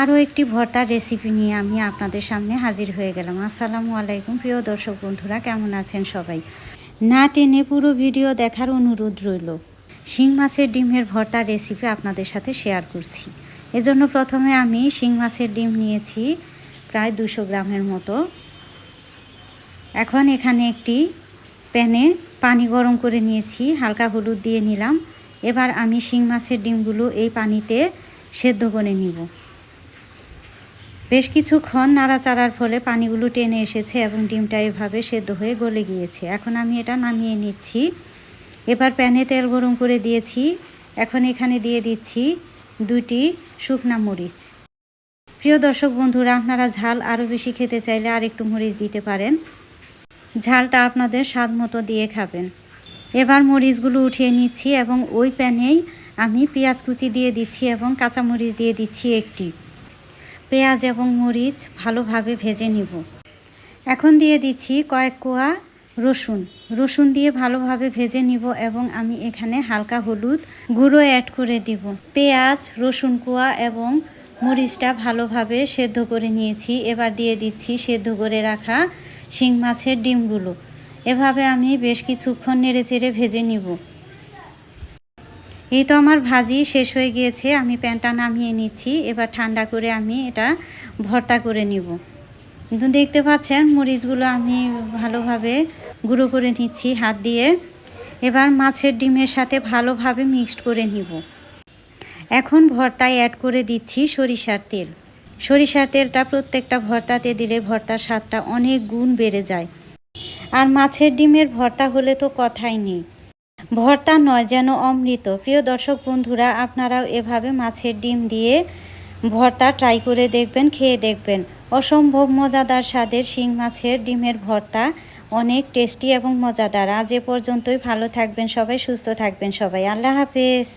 আরও একটি ভর্তার রেসিপি নিয়ে আমি আপনাদের সামনে হাজির হয়ে গেলাম। আসসালামু আলাইকুম, প্রিয় দর্শক বন্ধুরা, কেমন আছেন সবাই? না টেনে পুরো ভিডিও দেখার অনুরোধ রইল। শিং মাছের ডিমের ভর্তার রেসিপি আপনাদের সাথে শেয়ার করছি। এজন্য প্রথমে আমি শিং মাছের ডিম নিয়েছি প্রায় দুশো গ্রামের মতো। এখন এখানে একটি প্যানে পানি গরম করে নিয়েছি, হালকা হলুদ দিয়ে নিলাম। এবার আমি শিং মাছের ডিমগুলো এই পানিতে সেদ্ধ করে নিব। বেশ কিছুক্ষণ নাড়াচাড়ার ফলে পানিগুলো টেনে এসেছে এবং ডিমটা এভাবে সেদ্ধ হয়ে গলে গিয়েছে। এখন আমি এটা নামিয়ে নিচ্ছি। এবার প্যানে তেল গরম করে দিয়েছি। এখন এখানে দিয়ে দিচ্ছি দুটি শুকনা মরিচ। প্রিয় দর্শক বন্ধুরা, আপনারা ঝাল আরও বেশি খেতে চাইলে আর একটু মরিচ দিতে পারেন। ঝালটা আপনাদের স্বাদ মতো দিয়ে খাবেন। এবার মরিচগুলো উঠিয়ে নিচ্ছি এবং ওই প্যানেই আমি পেঁয়াজ কুচি দিয়ে দিচ্ছি এবং কাঁচামরিচ দিয়ে দিচ্ছি একটি। পেঁয়াজ এবং মরিচ ভালোভাবে ভেজে নিব। এখন দিয়ে দিচ্ছি কয়েক কোয়া রসুন। রসুন দিয়ে ভালোভাবে ভেজে নিব এবং আমি এখানে হালকা হলুদ গুঁড়ো অ্যাড করে দিব। পেঁয়াজ, রসুন কোয়া এবং মরিচটা ভালোভাবে সেদ্ধ করে নিয়েছি। এবার দিয়ে দিচ্ছি সেদ্ধ করে রাখা শিং মাছের ডিমগুলো। এভাবে আমি বেশ কিছুক্ষণ নেড়ে চেড়ে ভেজে নিব। এই তো আমার ভাজি শেষ হয়ে গিয়েছে, আমি প্যানটা নামিয়ে নিচ্ছি, এবার ঠান্ডা করে আমি এটা ভর্তা করে নিব। কিন্তু দেখতে পাচ্ছেন, মরিচগুলো আমি ভালোভাবে গুঁড়ো করে নিচ্ছি হাত দিয়ে। এবার মাছের ডিমের সাথে ভালোভাবে মিক্সড করে নিব। এখন ভর্তায় অ্যাড করে দিচ্ছি সরিষার তেল। সরিষার তেলটা প্রত্যেকটা ভর্তাতে দিলে ভর্তার স্বাদটা অনেক গুণ বেড়ে যায়। আর মাছের ডিমের ভর্তা হলে তো কথাই নেই। ভর্তা নয় যেন অমৃত। প্রিয় দর্শক বন্ধুরা, আপনারাও এভাবে মাছের ডিম দিয়ে ভর্তা ট্রাই করে দেখবেন, খেয়ে দেখবেন। অসম্ভব মজাদার স্বাদের শিং মাছের ডিমের ভর্তা। অনেক টেস্টি এবং মজাদার। আজ এ পর্যন্তই। ভালো থাকবেন সবাই, সুস্থ থাকবেন সবাই। আল্লাহ হাফেজ।